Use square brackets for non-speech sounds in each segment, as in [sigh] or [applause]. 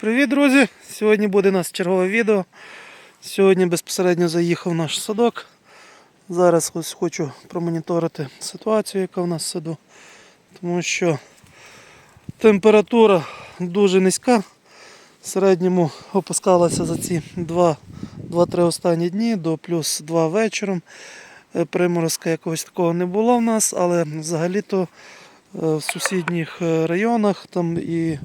Привіт, друзі! Сьогодні буде у нас чергове відео. Сьогодні безпосередньо заїхав наш садок. Зараз ось хочу промоніторити ситуацію, яка в нас в саду. Тому що температура дуже низька. В середньому опускалася за ці 2-3 останні дні до плюс 2 вечором. Е, Приморозка якогось такого не було в нас, але взагалі-то е, в сусідніх е, районах, там і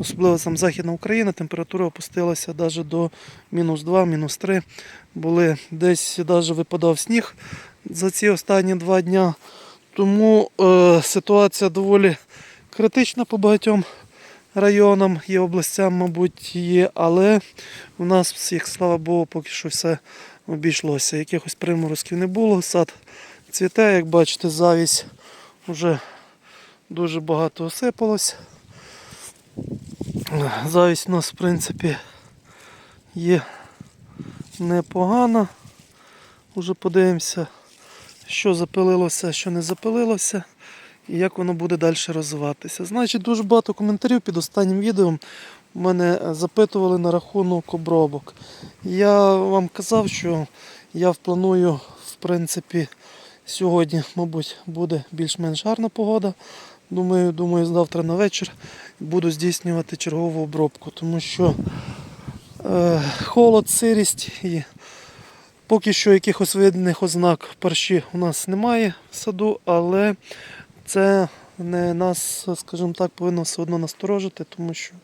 особливо там Західна Україна, температура опустилася навіть до мінус 2, мінус 3. Були десь навіть випадав сніг за ці останні два дня. Тому е, ситуація доволі критична по багатьом районам і областям, мабуть, є, але у нас всіх, слава Богу, поки що все обійшлося. Якихось приморозків не було. Сад цвіте, як бачите, завість вже дуже багато осипалось. Завість у нас, в принципі, є непогана. Уже подивимося, що запилилося, що не запилилося, і як воно буде далі розвиватися. Значить, дуже багато коментарів під останнім відео мене запитували на рахунок обробок. Я вам казав, що я планую, в принципі, сьогодні, мабуть, буде більш-менш гарна погода. Думаю, думаю, завтра на вечір буду здійснювати чергову обробку, тому що е, холод, сирість і поки що якихось видних ознак парші у нас немає в саду, але це не нас, скажімо так, повинно все одно насторожити, тому що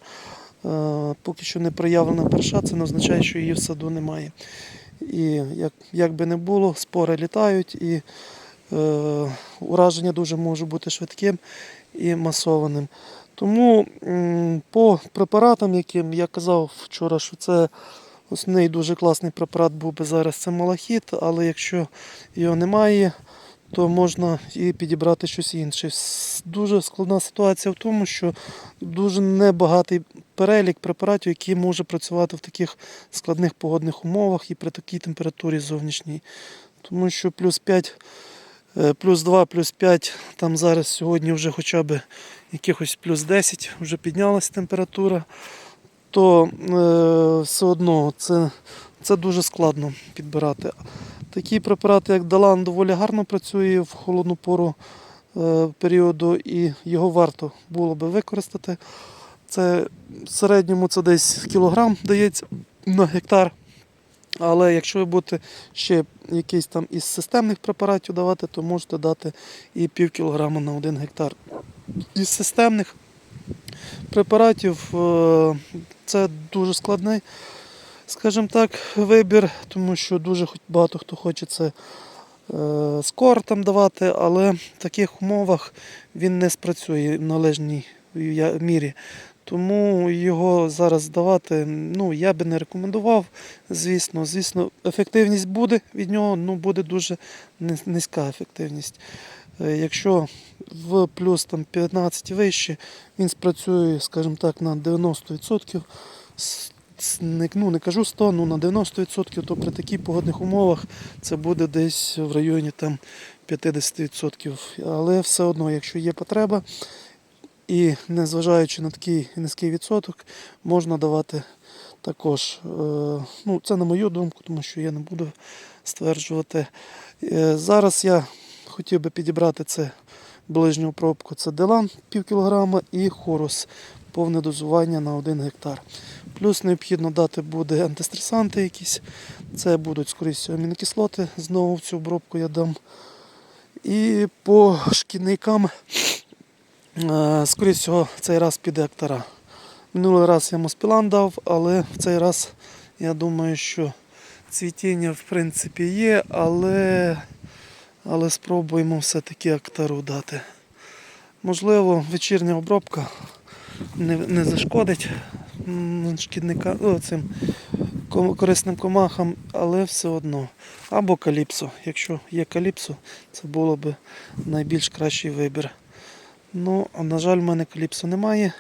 е, поки що не проявлена парша, це не означає, що її в саду немає. І як, як би не було, спори літають і е, ураження дуже може бути швидким і масованим. Тому по препаратам, яким я казав вчора, що це основний дуже класний препарат був би зараз це малахіт, але якщо його немає, то можна і підібрати щось інше. Дуже складна ситуація в тому, що дуже небагатий перелік препаратів, які може працювати в таких складних погодних умовах і при такій температурі зовнішній. Тому що плюс 5, е, плюс 2, плюс 5, там зараз сьогодні вже хоча б якихось плюс 10 вже піднялася температура, то е, все одно це, це дуже складно підбирати. Такі препарати, як Далан, доволі гарно працює в холодну пору е, періоду, і його варто було би використати. Це в середньому це десь кілограм дається на гектар. Але якщо ви будете ще якийсь там із системних препаратів давати, то можете дати і пів кілограма на один гектар. Із системних препаратів е, це дуже складний, скажімо так, вибір, тому що дуже багато хто хоче це е, скор там давати, але в таких умовах він не спрацює в належній мірі. Тому його зараз давати ну, я би не рекомендував. Звісно, звісно, ефективність буде від нього, ну буде дуже низька ефективність. Е, Якщо в плюс там, 15 вище, він спрацює, скажімо так, на 90%. С- с- Не, ну, не кажу 100, ну на 90%, то при таких погодних умовах це буде десь в районі там, 50%. Але все одно, якщо є потреба, і незважаючи на такий низький відсоток, можна давати також. Е, Ну, це на мою думку, тому що я не буду стверджувати. Е, Зараз я хотів би підібрати це ближню пробку. Це Делан пів кілограма і хорус повне дозування на 1 гектар. Плюс необхідно дати буде антистресанти якісь. Це будуть, скоріше амінокислоти. Знову в цю обробку я дам. І по шкідникам Скоріше всього, цей раз піде актора. Минулий раз я моспілан дав, але в цей раз я думаю, що цвітіння в принципі є, але, але спробуємо все-таки актару дати. Можливо, вечірня обробка не, не зашкодить шкідника, о, цим корисним комахам, але все одно. Або каліпсо. Якщо є каліпсо, це було б найбільш кращий вибір. Ну, а на жаль, в мене каліпсу немає.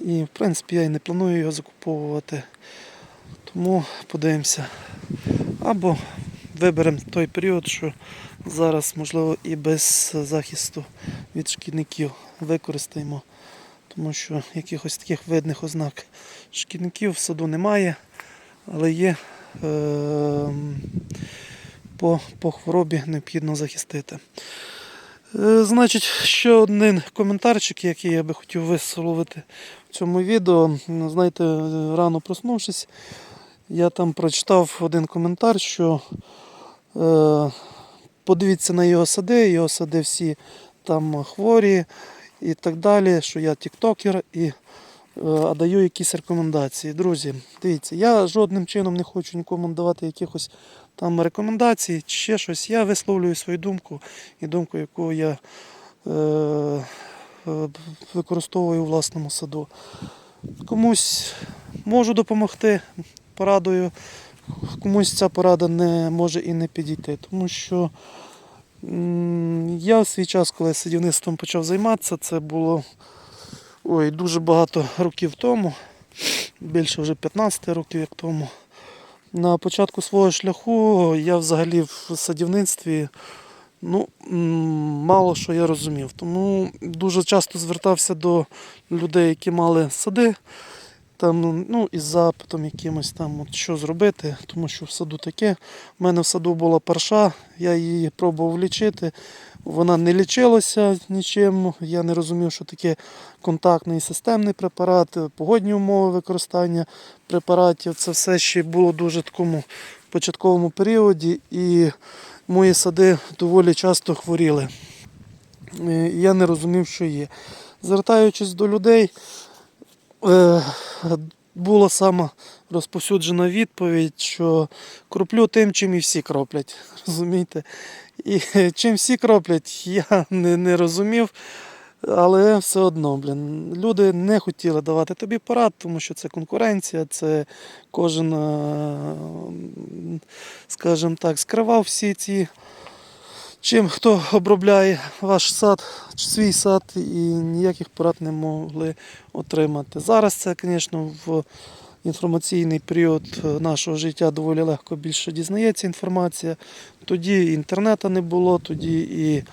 І в принципі я і не планую його закуповувати. Тому подивимося. Або виберемо той період, що зараз, можливо, і без захисту від шкідників використаємо. тому що якихось таких видних ознак шкідників в саду немає, але є е, по, по хворобі необхідно захистити. Е, Значить, ще один коментарчик, який я би хотів висловити в цьому відео. Знаєте, е, рано проснувшись, я там прочитав один коментар, що е, подивіться на його сади, його сади всі там хворі і так далі, що я тіктокер і а даю якісь рекомендації. Друзі, дивіться, я жодним чином не хочу нікому давати якихось там рекомендацій чи ще щось. Я висловлюю свою думку і думку, яку я е, е, використовую у власному саду. Комусь можу допомогти порадою, комусь ця порада не може і не підійти, тому що я в свій час, коли садівництвом почав займатися, це було ой, дуже багато років тому, більше вже 15 років як тому. На початку свого шляху я взагалі в садівництві ну, мало що я розумів. Тому дуже часто звертався до людей, які мали сади, там, ну, із запитом якимось там, от, що зробити, тому що в саду таке. У мене в саду була парша, я її пробував лічити. Вона не лічилася нічим. Я не розумів, що таке контактний і системний препарат, погодні умови використання препаратів. Це все ще було дуже такому початковому періоді, і мої сади доволі часто хворіли. Е, Я не розумів, що є. Звертаючись до людей, була сама розповсюджена відповідь, що кроплю тим, чим і всі кроплять. [laughs] Розумієте? І чим всі кроплять, я не, не розумів. Але все одно, блін, люди не хотіли давати тобі порад, тому що це конкуренція, це кожен, е, скажімо так, скривав всі ці, чим хто обробляє ваш сад, свій сад, і ніяких порад не могли отримати. Зараз це, звісно, в інформаційний період нашого життя доволі легко більше дізнається інформація. Тоді інтернету не було, тоді і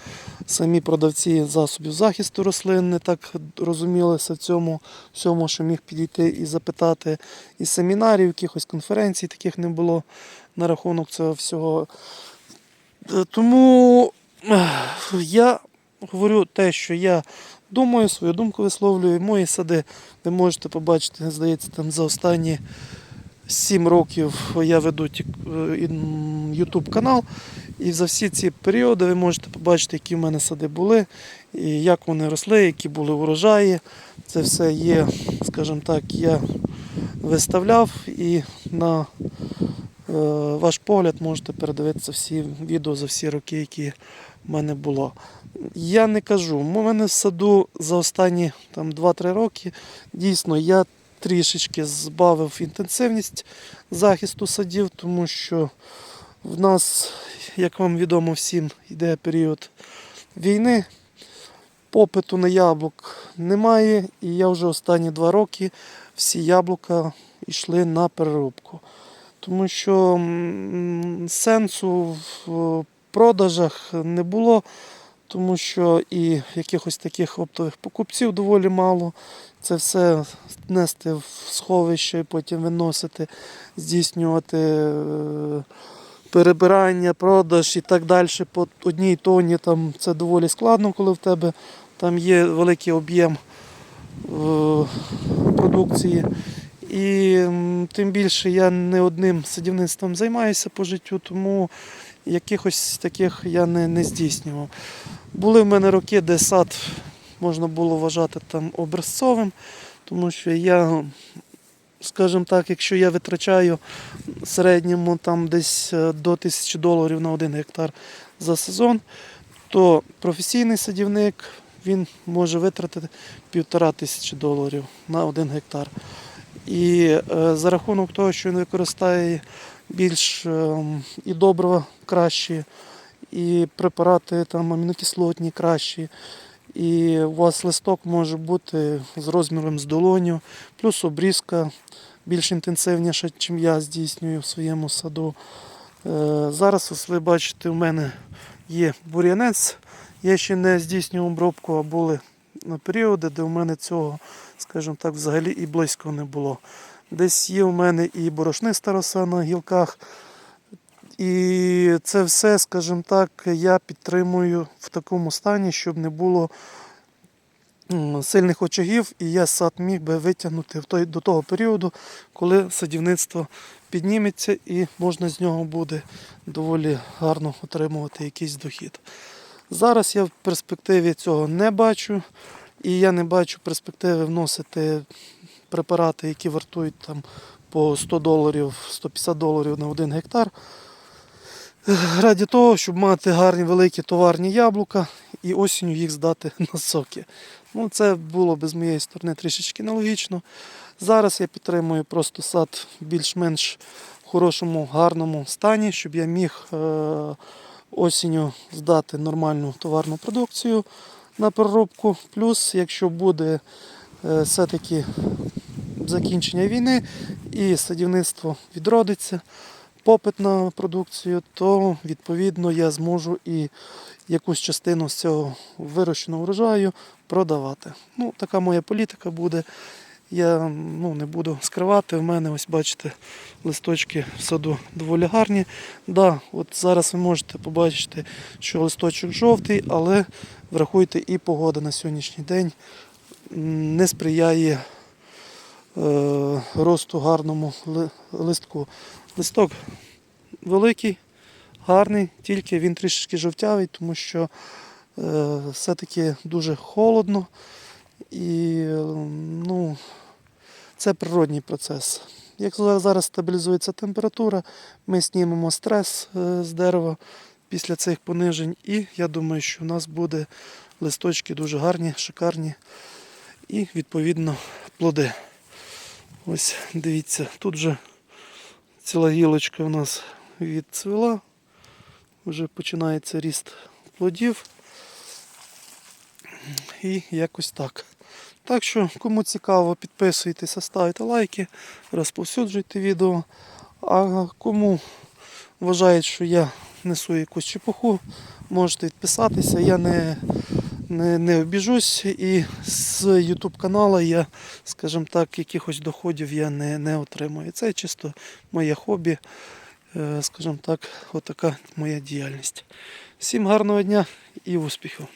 самі продавці засобів захисту рослин не так розумілися в цьому всьому, що міг підійти і запитати. І семінарів, якихось конференцій таких не було на рахунок цього всього. Е, Тому я говорю те, що я думаю, свою думку висловлюю. Мої сади ви можете побачити, здається, там за останні 7 років я веду YouTube канал. І за всі ці періоди ви можете побачити, які в мене сади були, і як вони росли, які були урожаї. Це все є, скажімо так, я виставляв і на е, ваш погляд можете передивитися всі відео за всі роки, які в мене було. Я не кажу, у мене в саду за останні там, 2-3 роки дійсно я трішечки збавив інтенсивність захисту садів, тому що в нас, як вам відомо всім, йде період війни. Попиту на яблук немає, і я вже останні два роки всі яблука йшли на переробку. Тому що сенсу в продажах не було, тому що і якихось таких оптових покупців доволі мало. Це все нести в сховище, потім виносити, здійснювати е, перебирання, продаж і так далі по одній тоні. Там це доволі складно, коли в тебе там є великий об'єм е, продукції. І тим більше я не одним садівництвом займаюся по життю, тому якихось таких я не, не здійснював. Були в мене роки, де сад можна було вважати там образцовим, тому що я, скажімо так, якщо я витрачаю в середньому там десь е, до тисячі доларів на один гектар за сезон, то професійний садівник він може витратити півтора тисячі доларів на один гектар. І е, за рахунок того, що він використає більш е, і добрива кращі, і препарати там амінокислотні кращі, і у вас листок може бути з розміром з долоню, плюс обрізка більш інтенсивніша, ніж я здійснюю в своєму саду. Е, Зараз ось ви бачите, у мене є бур'янець. Я ще не здійснював обробку, а були періоди, де у мене цього, скажімо так, взагалі і близько не було. Десь є у мене і борошниста роса на гілках. І це все, скажімо так, я підтримую в такому стані, щоб не було сильних очагів, і я сад міг би витягнути в той, до того періоду, коли садівництво підніметься і можна з нього буде доволі гарно отримувати якийсь дохід. Зараз я в перспективі цього не бачу, і я не бачу перспективи вносити препарати, які вартують там по 100 доларів, 150 доларів на один гектар. Раді того, щоб мати гарні великі товарні яблука і осінню їх здати [laughs] на соки. Ну, це було би з моєї сторони трішечки нелогічно. Зараз я підтримую просто сад в більш-менш хорошому, гарному стані, щоб я міг е- осінню здати нормальну товарну продукцію на переробку. Плюс, якщо буде е, все-таки закінчення війни і садівництво відродиться, попит на продукцію, то відповідно я зможу і якусь частину з цього вирощеного врожаю продавати. Ну, така моя політика буде. Я ну, не буду скривати. У мене, ось бачите, листочки в саду доволі гарні. Да, от зараз ви можете побачити, що листочок жовтий, але врахуйте і погода на сьогоднішній день не сприяє е, росту гарному ли- листку. Листок великий, гарний, тільки він трішечки жовтявий, тому що е, все-таки дуже холодно і е, ну, це природній процес. Як зараз стабілізується температура, ми знімемо стрес е, з дерева після цих понижень, і я думаю, що в нас буде листочки дуже гарні, шикарні і відповідно плоди. Ось дивіться, тут вже ціла гілочка у нас відцвіла, вже починається ріст плодів. І якось так. Так що, кому цікаво, підписуйтеся, ставте лайки, розповсюджуйте відео. А кому вважають, що я несу якусь чепуху, можете відписатися. Я не, не, не обіжусь і з YouTube каналу я, скажімо так, якихось доходів я не, не отримую. Це чисто моє хобі, е, скажімо так, отака моя діяльність. Всім гарного дня і успіхів!